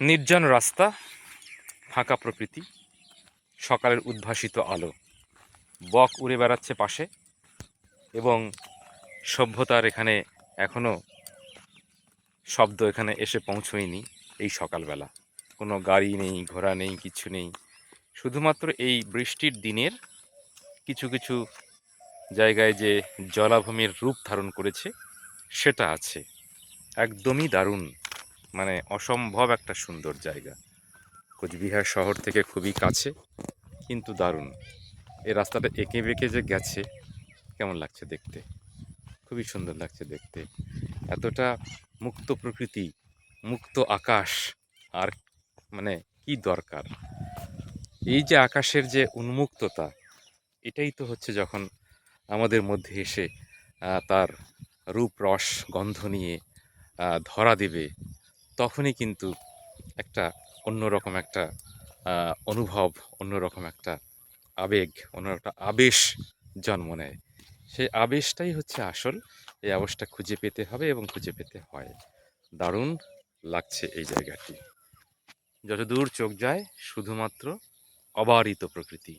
নির্জন রাস্তা, ফাঁকা প্রকৃতি, সকালের উদ্ভাসিত আলো। বক উড়ে বেড়াচ্ছে পাশে এবং সভ্যতার এখানে এখনও শব্দ এখানে এসে পৌঁছয়নি এই সকালবেলা। কোনো গাড়ি নেই, ঘোড়া নেই, কিছু নেই। শুধুমাত্র এই বৃষ্টির দিনের কিছু কিছু জায়গায় যে জলাভূমির রূপ ধারণ করেছে, সেটা আছে। একদমই দারুণ মানে অসম্ভব একটা সুন্দর জায়গা। কোচবিহার শহর থেকে খুবই কাছে, কিন্তু দারুণ। এই রাস্তাটা এঁকে বেঁকে যে গেছে, কেমন লাগছে দেখতে? খুবই সুন্দর লাগছে দেখতে। এতটা মুক্ত প্রকৃতি, মুক্ত আকাশ, আর মানে কি দরকার? এই যে আকাশের যে উন্মুক্ততা, এটাই তো হচ্ছে যখন আমাদের মধ্যে এসে তার রূপ রস গন্ধ নিয়ে ধরা দেবে তখনই কিন্তু একটা অন্যরকম একটা অনুভব, অন্যরকম একটা আবেগ অন্য একটা আবেশ জন্ম নেয়। সেই আবেশটাই হচ্ছে আসল, এই আবেশটা খুঁজে পেতে হবে এবং খুঁজে পেতে হয়। দারুণ লাগছে এই জায়গাটি। যতদূর চোখ যায়, শুধুমাত্র অবারিত প্রকৃতি।